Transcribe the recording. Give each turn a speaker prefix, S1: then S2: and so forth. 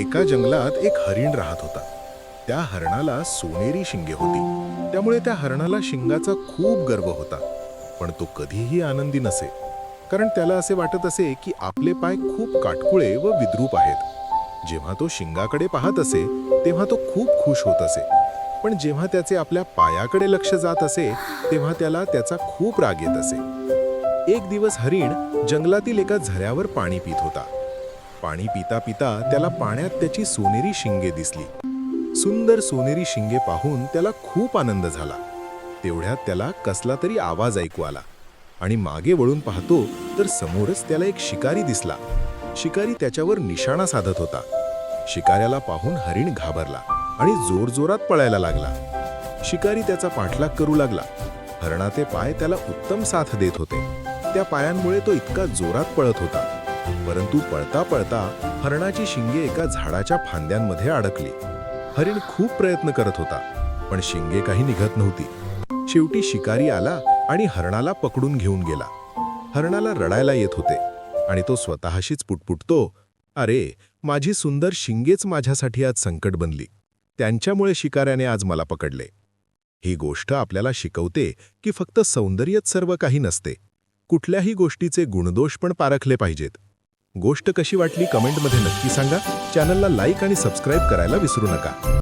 S1: एका जंगलात एक हरिण राहत होता. त्या हरणाला सोनेरी शिंगे होती. त्यामुळे त्या हरणाला शिंगाचा खूप गर्व होता. पण तो कधीही आनंदी नसे. कारण त्याला असे वाटत असे की आपले पाय खूप काटकुळे व विद्रूप आहेत. जेव्हा तो शिंगाकडे पाहत असे तेव्हा तो खूप खुश होत असे. पण जेव्हा त्याचे आपल्या पायाकडे लक्ष जात असे तेव्हा त्याला त्याचा खूप राग येत असे. एक दिवस हरिण जंगलातील एका झऱ्यावर पाणी पित होता. पाणी पिता पिता त्याला पाण्यात त्याची सोनेरी शिंगे दिसली. सुंदर सोनेरी शिंगे पाहून त्याला खूप आनंद झाला. तेवढ्यात त्याला कसला तरी आवाज ऐकू आला. आणि मागे वळून पाहतो तर समोरच त्याला एक शिकारी दिसला. शिकारी त्याच्यावर निशाणा साधत होता. शिकाऱ्याला पाहून हरिण घाबरला आणि जोरजोरात पळायला लागला. शिकारी त्याचा पाठलाग करू लागला. हरणाचे पाय त्याला उत्तम साथ देत होते. त्या पायांमुळे तो इतका जोरात पळत होता. परंतु पळता पळता हरणाची शिंगे एका झाडाच्या फांद्यांमध्ये अडकली. हरिण खूप प्रयत्न करत होता पण शिंगे काही निघत नव्हती. शेवटी शिकारी आला आणि हरणाला पकडून घेऊन गेला. हरणाला रडायला येत होते आणि तो स्वतःशीच पुटपुटतो अरे माझी सुंदर शिंगेच माझ्यासाठी आज संकट बनली. त्यांच्यामुळे शिकाऱ्याने आज मला पकडले. ही गोष्ट आपल्याला शिकवते की फक्त सौंदर्यच सर्व काही नसते. कुठल्याही गोष्टीचे गुणदोष पण पारखले पाहिजेत. गोष्ट कशी वाटली कमेंटमध्ये नक्की सांगा. चॅनलला लाईक आणि सबस्क्राईब करायला विसरू नका.